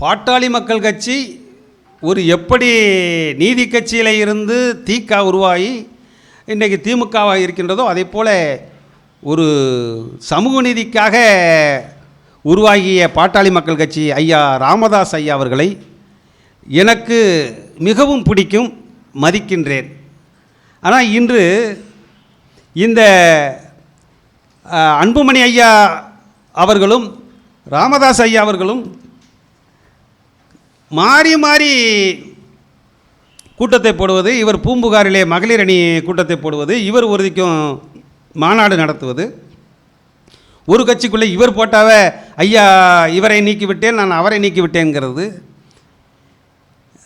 பாட்டாளி மக்கள் கட்சி ஒரு எப்படி நீதி கட்சியில் இருந்து தீக்கா உருவாகி இன்றைக்கு திமுகவாக இருக்கின்றதோ அதே போல் ஒரு சமூக நீதிக்காக உருவாகிய பாட்டாளி மக்கள் கட்சி ஐயா ராமதாஸ் ஐயா அவர்களை எனக்கு மிகவும் பிடிக்கும் மதிக்கின்றேன். ஆனால் இன்று இந்த அன்புமணி ஐயா அவர்களும் ராமதாஸ் ஐயா அவர்களும் மாறி மாறி கூட்டத்தை போடுவது இவர் பூம்புகாரிலே மகளிர் அணி கூட்டத்தை போடுவது இவர் உறுதிக்கும் மாநாடு நடத்துவது. ஒரு கட்சிக்குள்ளே இவர் போட்டாவ ஐயா இவரை நீக்கிவிட்டேன் நான் அவரை நீக்கிவிட்டேங்கிறது.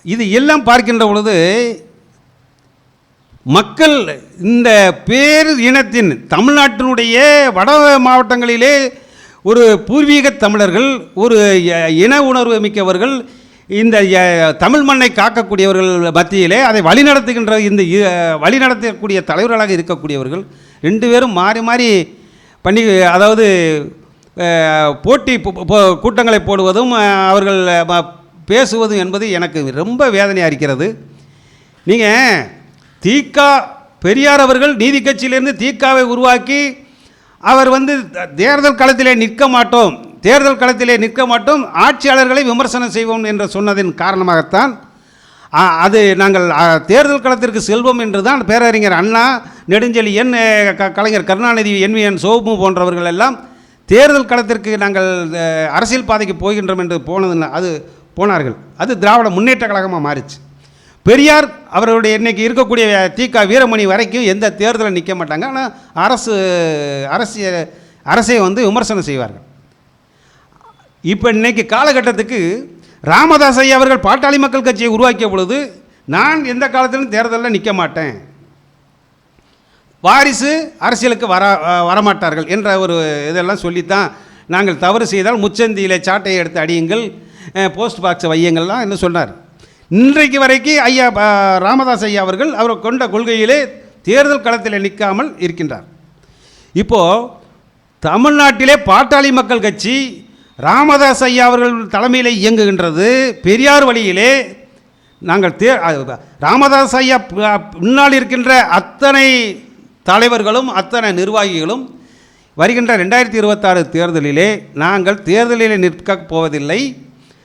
இது எல்லாம் பார்க்கின்ற பொழுது மக்கள் இந்த பேர் இனத்தின் தமிழ்நாட்டினுடைய வட மாவட்டங்களிலே ஒரு பூர்வீக தமிழர்கள் ஒரு இன உணர்வு மிக்கவர்கள் இந்த தமிழ் மண்ணை காக்கக்கூடியவர்கள் மத்தியிலே அதை வழிநடத்துகின்ற இந்த வழிநடத்தக்கூடிய தலைவர்களாக இருக்கக்கூடியவர்கள் ரெண்டு பேரும் மாறி மாறி பண்ணி அதாவது போட்டி போ- கூட்டங்களை போடுவதும் அவர்கள் பேசுவதும் என்பது எனக்கு ரொம்ப வேதனையாக இருக்கிறது. நீங்கள் தீகா பெரியார் அவர்கள் நீதி கட்சியிலிருந்து தீகாவை உருவாக்கி அவர் வந்து தேர்தல் களத்திலே நிற்க மாட்டோம். தேர்தல் களத்திலே நிற்க மாட்டோம் ஆட்சியாளர்களை விமர்சனம் செய்வோம் என்று சொன்னதின் காரணமாகத்தான் அது நாங்கள் தேர்தல் களத்திற்கு செல்வோம் என்று தான் பேரறிஞர் அண்ணா நெடுஞ்செழியன் என் க Kalaignar Karunanidhi N V N Somu போன்றவர்கள் எல்லாம் தேர்தல் களத்திற்கு நாங்கள் அரசியல் பாதைக்கு போகின்றோம் என்று போனது அது போனார்கள். அது திராவிட முன்னேற்ற கழகமாக மாறிச்சு. பெரியார் அவருடைய இன்றைக்கி இருக்கக்கூடிய தீகா வீரமணி வரைக்கும் எந்த தேர்தலில் நிற்க மாட்டாங்க. ஆனால் அரசு அரசியல் அரசை வந்து விமர்சனம் செய்வார்கள். இப்போ இன்னைக்கு காலகட்டத்துக்கு ராமதாஸ் ஐயா அவர்கள் பாட்டாளி மக்கள் கட்சியை உருவாக்கிய பொழுது நான் எந்த காலத்திலும் தேர்தலில் நிற்க மாட்டேன். வாரிசு அரசியலுக்கு வர வரமாட்டார்கள் என்ற ஒரு இதெல்லாம் சொல்லித்தான் நாங்கள் தவறு செய்தால் முச்சந்தியில் சாட்டையை எடுத்து அடியுங்கள். போஸ்ட் பாக்ஸை வையுங்கள்லாம் என்ன சொன்னார். இன்றைக்கு வரைக்கும் ஐயா ராமதாஸ் ஐயா அவர்கள் அவர் கொண்ட கொள்கையிலே தேர்தல் களத்தில் நிற்காமல் இருக்கின்றார். இப்போது தமிழ்நாட்டிலே பாட்டாளி மக்கள் கட்சி ராமதாஸ் ஐயா அவர்கள் தலைமையில் இயங்குகின்றது. பெரியார் வழியிலே நாங்கள் தே ராமதாஸ் ஐயா முன்னால் இருக்கின்ற அத்தனை தலைவர்களும் அத்தனை நிர்வாகிகளும் வருகின்ற ரெண்டாயிரத்தி இருபத்தாறு தேர்தலிலே நாங்கள் தேர்தலிலே நிற்கப் போவதில்லை.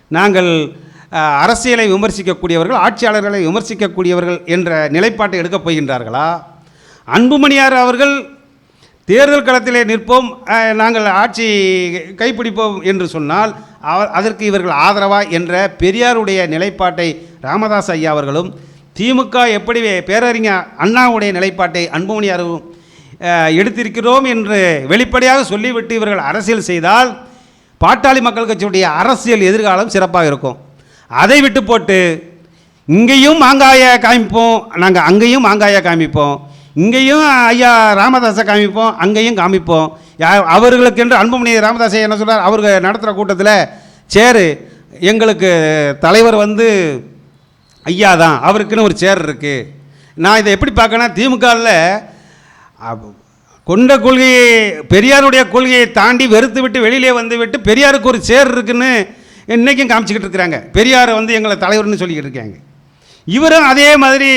நாங்கள் அரசியலை விமர்சிக்கக்கூடியவர்கள் ஆட்சியாளர்களை விமர்சிக்கக்கூடியவர்கள் என்ற நிலைப்பாட்டை எடுக்கப் போகின்றார்களா? அன்புமணியார் அவர்கள் தேர்தல் களத்திலே நிற்போம் நாங்கள் ஆட்சி கைப்பிடிப்போம் என்று சொன்னால் அவர் அதற்கு இவர்கள் ஆதரவா என்ற பெரியாருடைய நிலைப்பாட்டை ராமதாஸ் ஐயா அவர்களும் திமுக எப்படி பேரறிஞர் அண்ணாவுடைய நிலைப்பாட்டை அன்புமணியாரும் எடுத்திருக்கிறோம் என்று வெளிப்படையாக சொல்லிவிட்டு இவர்கள் அரசியல் செய்தால் பாட்டாளி மக்கள் கட்சியுடைய அரசியல் எதிர்காலம் சிறப்பாக இருக்கும். அதை விட்டு போட்டு இங்கேயும் மாங்காய காமிப்போம் நாங்கள் அங்கேயும் மாங்காய காமிப்போம். இங்கேயும் ஐயா ராமதாஸை காமிப்போம் அங்கேயும் காமிப்போம். யா அவர்களுக்கென்று அன்புமணி ராமதாஸை என்ன சொல்கிறார் அவர்கள் நடத்துகிற கூட்டத்தில் சேரு எங்களுக்கு தலைவர் வந்து ஐயா தான் அவருக்குன்னு ஒரு சேர் இருக்குது நான் இதை எப்படி பார்க்கணும் திமுகவில் கொண்ட கொள்கையை பெரியாருடைய கொள்கையை தாண்டி வெறுத்து விட்டு வெளியிலே வந்து விட்டு பெரியாருக்கு ஒரு சேர் இருக்குன்னு இன்றைக்கும் காமிச்சிக்கிட்டு இருக்கிறாங்க. பெரியார் வந்து எங்களை தலைவர்னு சொல்லிக்கிட்டு இருக்காங்க. இவரும் அதே மாதிரி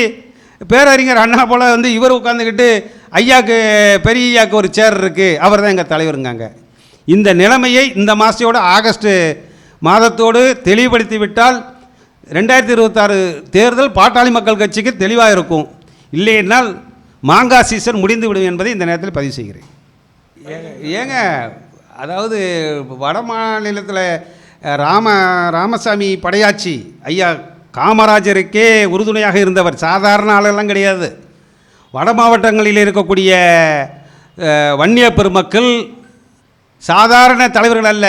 பேரறிஞர் அண்ணா போல் வந்து இவர் உட்காந்துக்கிட்டு ஐயாக்கு பெரிய ஐயாக்கு ஒரு சேர் இருக்குது அவர் தான் எங்கள் தலைவருங்காங்க. இந்த நிலைமையை இந்த மாதத்தோட ஆகஸ்ட்டு மாதத்தோடு தெளிவுபடுத்தி விட்டால் ரெண்டாயிரத்தி இருபத்தாறு தேர்தல் பாட்டாளி மக்கள் கட்சிக்கு தெளிவாக இருக்கும். இல்லையென்றால் மாங்காய் சீசன் முடிந்து விடும் என்பதை இந்த நேரத்தில் பதிவு செய்கிறேன். ஏங்க அதாவது வட மாநிலத்தில் ராம ராமசாமி படையாச்சி ஐயா காமராஜருக்கே உறுதுணையாக இருந்தவர் சாதாரண ஆளெல்லாம் கிடையாது. வட மாவட்டங்களில் இருக்கக்கூடிய வன்னிய பெருமக்கள் சாதாரண தலைவர்கள் அல்ல.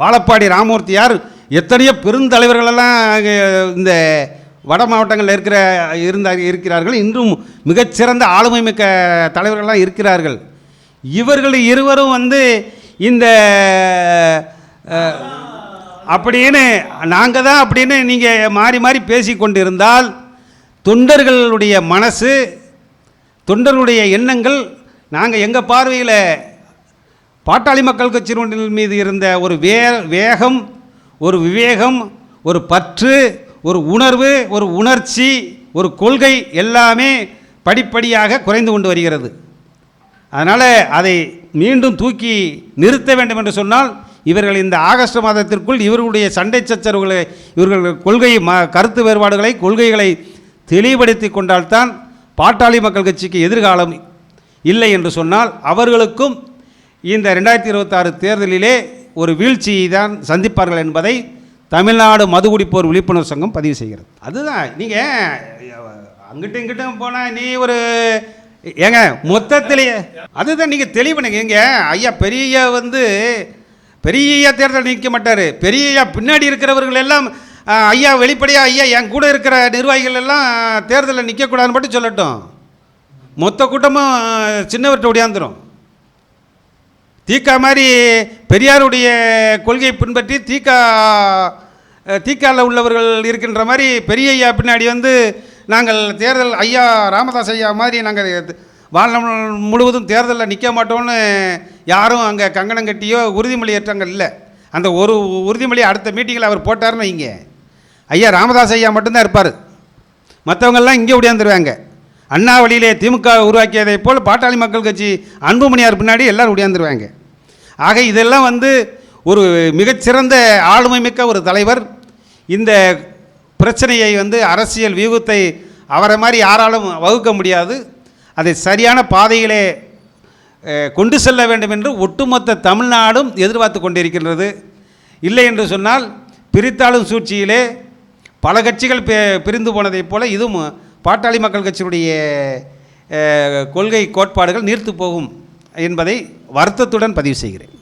வாழப்பாடி ராமூர்த்தியார் எத்தனையோ பெருந்தலைவர்களெல்லாம் இந்த வட மாவட்டங்களில் இருக்கிற இருந்த இருக்கிறார்கள். இன்றும் மிகச்சிறந்த ஆளுமை மிக்க தலைவர்கள்லாம் இருக்கிறார்கள். இவர்கள் இருவரும் வந்து இந்த அப்படின்னு நாங்கள் தான் அப்படின்னு நீங்கள் மாறி மாறி பேசி கொண்டிருந்தால் தொண்டர்களுடைய மனசு தொண்டர்களுடைய எண்ணங்கள் நாங்கள் எங்கள் பார்வையில் பாட்டாளி மக்கள் கட்சியினுடைய மீது இருந்த ஒரு வே வேகம் ஒரு விவேகம் ஒரு பற்று ஒரு உணர்வு ஒரு உணர்ச்சி ஒரு கொள்கை எல்லாமே படிப்படியாக குறைந்து கொண்டு வருகிறது. அதனால் அதை மீண்டும் தூக்கி நிறுத்த வேண்டும் என்று சொன்னால் இவர்கள் இந்த ஆகஸ்ட் மாதத்திற்குள் இவர்களுடைய சண்டை சச்சரவுகளை இவர்கள் கொள்கை ம கருத்து வேறுபாடுகளை கொள்கைகளை தெளிவுபடுத்தி கொண்டால்தான் பாட்டாளி மக்கள் கட்சிக்கு எதிர்காலம் இல்லை என்று சொன்னால் அவர்களுக்கும் இந்த ரெண்டாயிரத்தி இருபத்தாறு தேர்தலிலே ஒரு வீழ்ச்சியை தான் சந்திப்பார்கள் என்பதை தமிழ்நாடு மது குடிப்போர் விழிப்புணர்வு சங்கம் பதிவு செய்கிறது. அதுதான். நீங்கள் அங்கிட்டும் இங்கிட்டும் போனால் நீ ஒரு ஏங்க மொத்தத்திலேயே அதுதான் நீங்கள் தெளிவுனுங்க எங்க ஐயா பெரிய வந்து பெரிய ஐயா தேர்தல் நிற்க மாட்டார். பெரிய ஐயா பின்னாடி இருக்கிறவர்கள் எல்லாம் ஐயா வெளிப்படையாக ஐயா என் கூட இருக்கிற நிர்வாகிகள் எல்லாம் தேர்தலில் நிற்கக்கூடாதுன்னு மட்டும் சொல்லட்டும். மொத்த கூட்டமும் சின்னவர்கிட்ட ஒடியாந்துரும். தீக்கா மாதிரி பெரியாருடைய கொள்கையை பின்பற்றி தீக்கா தீக்காவில் உள்ளவர்கள் இருக்கின்ற மாதிரி பெரிய ஐயா பின்னாடி வந்து நாங்கள் தேர்தல் ஐயா ராமதாஸ் ஐயா மாதிரி நாங்கள் வாழ்நாள் முழுவதும் தேர்தலில் நிற்க மாட்டோம்னு யாரும் அங்கே கங்கணம் கட்டியோ உறுதிமொழி ஏற்றாங்க இல்லை. அந்த ஒரு உறுதிமொழி அடுத்த மீட்டிங்கில் அவர் போட்டாருன்னு வைங்க. ஐயா ராமதாஸ் ஐயா மட்டும்தான் இருப்பார். மற்றவங்கெல்லாம் இங்கே உடையாந்துருவாங்க அண்ணா வழியிலே திமுக உருவாக்கியதைப் போல் பாட்டாளி மக்கள் கட்சி அன்புமணியார் பின்னாடி எல்லோரும் உடையாந்துருவாங்க ஆக இதெல்லாம் வந்து ஒரு மிகச்சிறந்த ஆளுமை மிக்க ஒரு தலைவர். இந்த பிரச்சனையை வந்து அரசியல் வியூகத்தை அவரை மாதிரி யாராலும் வகுக்க முடியாது. அதை சரியான பாதையிலே கொண்டு செல்ல வேண்டும் என்று ஒட்டுமொத்த தமிழ்நாடும் எதிர்பார்த்து கொண்டிருக்கின்றது. இல்லை என்று சொன்னால் பிரித்தாளும் சூழ்ச்சியிலே பல கட்சிகள் பி- பிரிந்து போனதைப் போல இதுவும் பாட்டாளி மக்கள் கட்சியினுடைய கொள்கை கோட்பாடுகள் நீர்த்து போகும் என்பதை வருத்தத்துடன் பதிவு செய்கிறேன்.